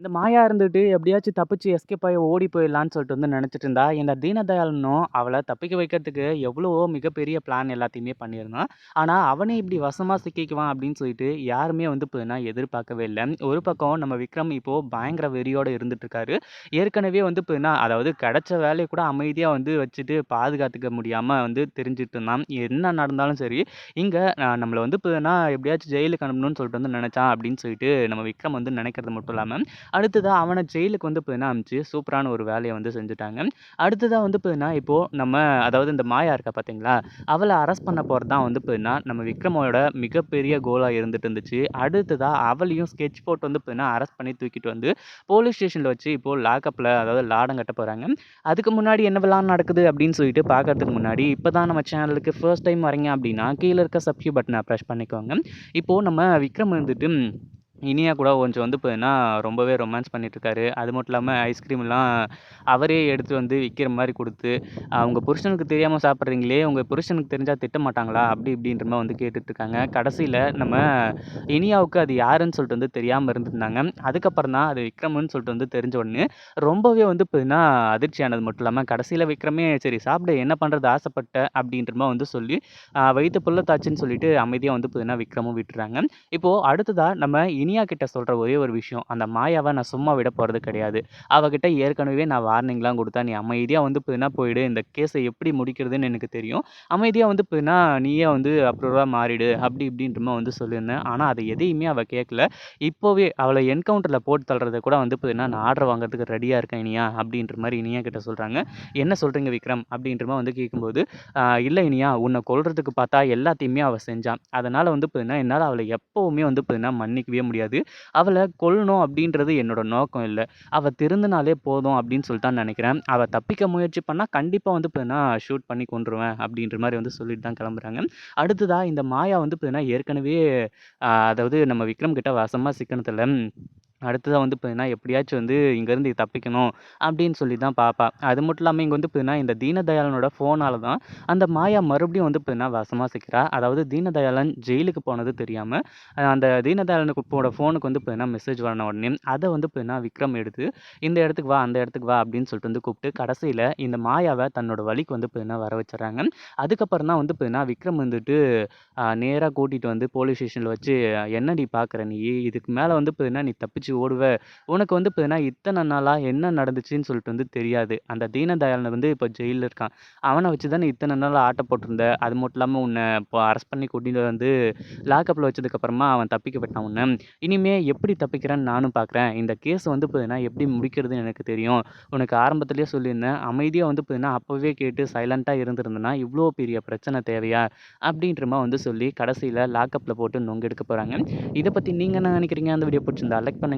இந்த மாயா இருந்துட்டு எப்படியாச்சும் தப்பிச்சு எஸ்கேப் ஆகி ஓடி போயிடலான்னு சொல்லிட்டு வந்து நினச்சிட்டு இருந்தா இந்த தீனதயாளனும் அவளை தப்பிக்க வைக்கிறதுக்கு எவ்வளவோ மிகப்பெரிய பிளான் எல்லாத்தையுமே பண்ணியிருந்தான். ஆனால் அவனே இப்படி வசமாக சிக்கிக்குவான் அப்படின்னு சொல்லிட்டு யாருமே வந்து இப்போ எதிர்பார்க்கவே இல்லை. ஒரு பக்கம் நம்ம விக்ரம் இப்போது பயங்கர வெறியோடு இருந்துட்டுருக்காரு ஏற்கனவே வந்து இப்போ அதாவது கிடைச்ச வேலையை கூட அமைதியாக வந்து வச்சுட்டு பாதுகாத்துக்க முடியாமல் வந்து தெரிஞ்சுட்டு இருந்தான். என்ன நடந்தாலும் சரி இங்கே நம்மளை வந்து இப்போ எப்படியாச்சும் ஜெயிலுக்கு அனுப்பணும்னு சொல்லிட்டு வந்து நினச்சான் அப்படின்னு சொல்லிட்டு நம்ம விக்ரம் வந்து நினைக்கிறது மட்டும் இல்லாமல் அடுத்ததாக அவனை ஜெயிலுக்கு வந்து பார்த்தீங்கன்னா அனுப்பிச்சு சூப்பரான ஒரு வேலையை வந்து செஞ்சுட்டாங்க. அடுத்ததாக வந்து பார்த்தீங்கன்னா இப்போது நம்ம அதாவது இந்த மாயா இருக்கா பார்த்தீங்களா அவளை அரெஸ்ட் பண்ண போகிறது தான் வந்து பார்த்தீங்கன்னா நம்ம விக்ரமோட மிகப்பெரிய கோலாக இருந்துட்டு இருந்துச்சு. அடுத்ததாக அவளையும் ஸ்கெட்ச் போட்டு வந்து பார்த்தீங்கன்னா அரெஸ்ட் பண்ணி தூக்கிட்டு வந்து போலீஸ் ஸ்டேஷனில் வச்சு இப்போது லாக்கப்பில் அதாவது லாடம் கட்ட போகிறாங்க அதுக்கு முன்னாடி என்னவெல்லாம் நடக்குது அப்படின்னு சொல்லிட்டு பார்க்கறதுக்கு முன்னாடி இப்போ தான் நம்ம சேனலுக்கு ஃபர்ஸ்ட் டைம் வரீங்க அப்படின்னா கீழே இருக்க சப்ஸ்கிரைப் பட்டனை ப்ரெஸ் பண்ணிக்கோங்க. இப்போது நம்ம விக்ரம் வந்துட்டு இனியா கூட கொஞ்சம் வந்து பார்த்தீங்கன்னா ரொம்பவே ரொமான்ஸ் பண்ணிட்டுருக்காரு. அது மட்டும் இல்லாமல் ஐஸ்கிரீம்லாம் அவரே எடுத்துகிட்டு வந்து விற்கிற மாதிரி கொடுத்து அவங்க புருஷனுக்கு தெரியாமல் சாப்பிட்றீங்களே உங்கள் புருஷனுக்கு தெரிஞ்சால் திட்ட மாட்டாங்களா? அப்படி இப்படின்ற மாதிரி வந்து கேட்டுட்ருக்காங்க கடைசியில் நம்ம இனியாவுக்கு அது யாருன்னு சொல்லிட்டு வந்து தெரியாமல் இருந்திருந்தாங்க. அதுக்கப்புறம் தான் அது விக்ரம்னு சொல்லிட்டு வந்து தெரிஞ்ச உடனே ரொம்பவே வந்து பார்த்தீங்கன்னா அதிர்ச்சியானது மட்டும் இல்லாமல் கடைசியில் விக்ரமே சரி சாப்பிட என்ன பண்ணுறது ஆசைப்பட்ட அப்படின்ற மாதிரி வந்து சொல்லி வயிற்று புள்ளத்தாச்சுன்னு சொல்லிட்டு அமைதியாக வந்து பார்த்தீங்கன்னா விக்ரமும் விட்டுறாங்க. இப்போது அடுத்ததாக நம்ம இனியா கிட்ட சொல்கிற ஒரே ஒரு விஷயம் அந்த மாயாவை நான் சும்மா விட போகிறது கிடையாது. அவகிட்ட ஏற்கனவே நான் வார்னிங்லாம் கொடுத்தா நீ அமைதியாக வந்து போயினா போயிடு. இந்த கேஸை எப்படி முடிக்கிறதுன்னு எனக்கு தெரியும். அமைதியாக வந்து போயினா நீயே வந்து அப்ரூவாக மாறிடு. அப்படி இப்படின்றமா வந்து சொல்லியிருந்தேன். ஆனால் அதை எதையுமே அவள் கேட்கல. இப்போவே அவளை என்கவுண்டரில் போட்டு தள்ளுறதை கூட வந்து பார்த்தீங்கன்னா நான் ஆர்டர் வாங்குறதுக்கு ரெடியாக இருக்கேன் இனியா அப்படின்ற மாதிரி இனியா கிட்ட சொல்கிறாங்க என்ன சொல்கிறீங்க விக்ரம்? அப்படின்றமா வந்து கேட்கும்போது இல்லை இனியா உன்னை கொள்றதுக்கு பார்த்தா எல்லாத்தையுமே அவள் செஞ்சான் அதனால் வந்து பார்த்தீங்கன்னா என்னால் அவளை எப்போவுமே வந்து போயினா மன்னிக்கவே முடியாது. முடியாது. அவளை கொல்லணும் அப்படின்றது என்னோட நோக்கம் இல்லை. அவள் திருந்தினாலே போதும் அப்படின்னு சொல்லிட்டு தான் நினைக்கிறேன். அவள் தப்பிக்க முயற்சி பண்ணால் கண்டிப்பாக வந்து பார்த்தீங்கன்னா ஷூட் பண்ணி கொண்டுருவேன் அப்படின்ற மாதிரி வந்து சொல்லிட்டு தான் கிளம்புறாங்க. அடுத்ததாக இந்த மாயா வந்து பார்த்தீங்கன்னா ஏற்கனவே அதாவது நம்ம விக்ரம் கிட்ட வசமாக சிக்கனத்தில் அடுத்ததாக வந்து பார்த்தீங்கன்னா எப்படியாச்சும் வந்து இங்கேருந்து தப்பிக்கணும் அப்படின்னு சொல்லி தான் பார்ப்பா அது மட்டும் இல்லாமல் இங்கே வந்து பார்த்தீங்கன்னா இந்த தீனதயாளனோட ஃபோனால் தான் அந்த மாயா மறுபடியும் வந்து பார்த்திங்கன்னா வசமாக சிக்கிறா. அதாவது தீனதயாளன் ஜெயிலுக்கு போனது தெரியாமல் அந்த தீனதயாளனுக்கு போட ஃபோனுக்கு வந்து பார்த்திங்கன்னா மெசேஜ் வரணும் உடனே அதை வந்து பார்த்திங்கன்னா விக்ரம் எடுத்து இந்த இடத்துக்கு வா அந்த இடத்துக்கு வா அப்படின்னு சொல்லிட்டு வந்து கூப்பிட்டு கடைசியில் இந்த மாயாவை தன்னோட வழிக்கு வந்து பார்த்திங்கன்னா வர வச்சுறாங்க அதுக்கப்புறம் தான் வந்து பார்த்திங்கன்னா விக்ரம் வந்துட்டு நேராக கூட்டிகிட்டு வந்து போலீஸ் ஸ்டேஷனில் வச்சு என்னடி பார்க்குற நீ? இதுக்கு மேலே வந்து பார்த்தீங்கன்னா நீ தப்பிச்சு தப்பிச்சு ஓடுவ. உனக்கு வந்து பார்த்தீங்கன்னா இத்தனை நாளாக என்ன நடந்துச்சுன்னு சொல்லிட்டு வந்து தெரியாது. அந்த தீனதயாளன் வந்து இப்போ ஜெயிலில் இருக்கான். அவனை வச்சு தானே இத்தனை நாள் ஆட்ட போட்டிருந்த. அது மட்டும் இல்லாமல் உன்னை இப்போ அரெஸ்ட் பண்ணி கூட்டிகிட்டு வந்து லாக்கப்பில் வச்சதுக்கப்புறமா அவன் தப்பிக்கப்பட்டான் உன்னை. இனிமே எப்படி தப்பிக்கிறேன்னு நானும் பார்க்குறேன் இந்த கேஸ் வந்து பார்த்தீங்கன்னா எப்படி முடிக்கிறதுன்னு எனக்கு தெரியும். உனக்கு ஆரம்பத்துலேயே சொல்லியிருந்தேன். அமைதியாக வந்து பார்த்தீங்கன்னா அப்போவே கேட்டு சைலண்ட்டாக இருந்திருந்தேன்னா இவ்வளோ பெரிய பிரச்சனை தேவையா? அப்படின்றமா வந்து சொல்லி கடைசியில் லாக்கப்பில் போட்டு நொங்கெடுக்க போகிறாங்க இதை பற்றி நீங்கள் என்ன நினைக்கிறீங்க? அந்த வீடியோ பிடிச்சிருந்தா லைக் பண்ணுங்கள்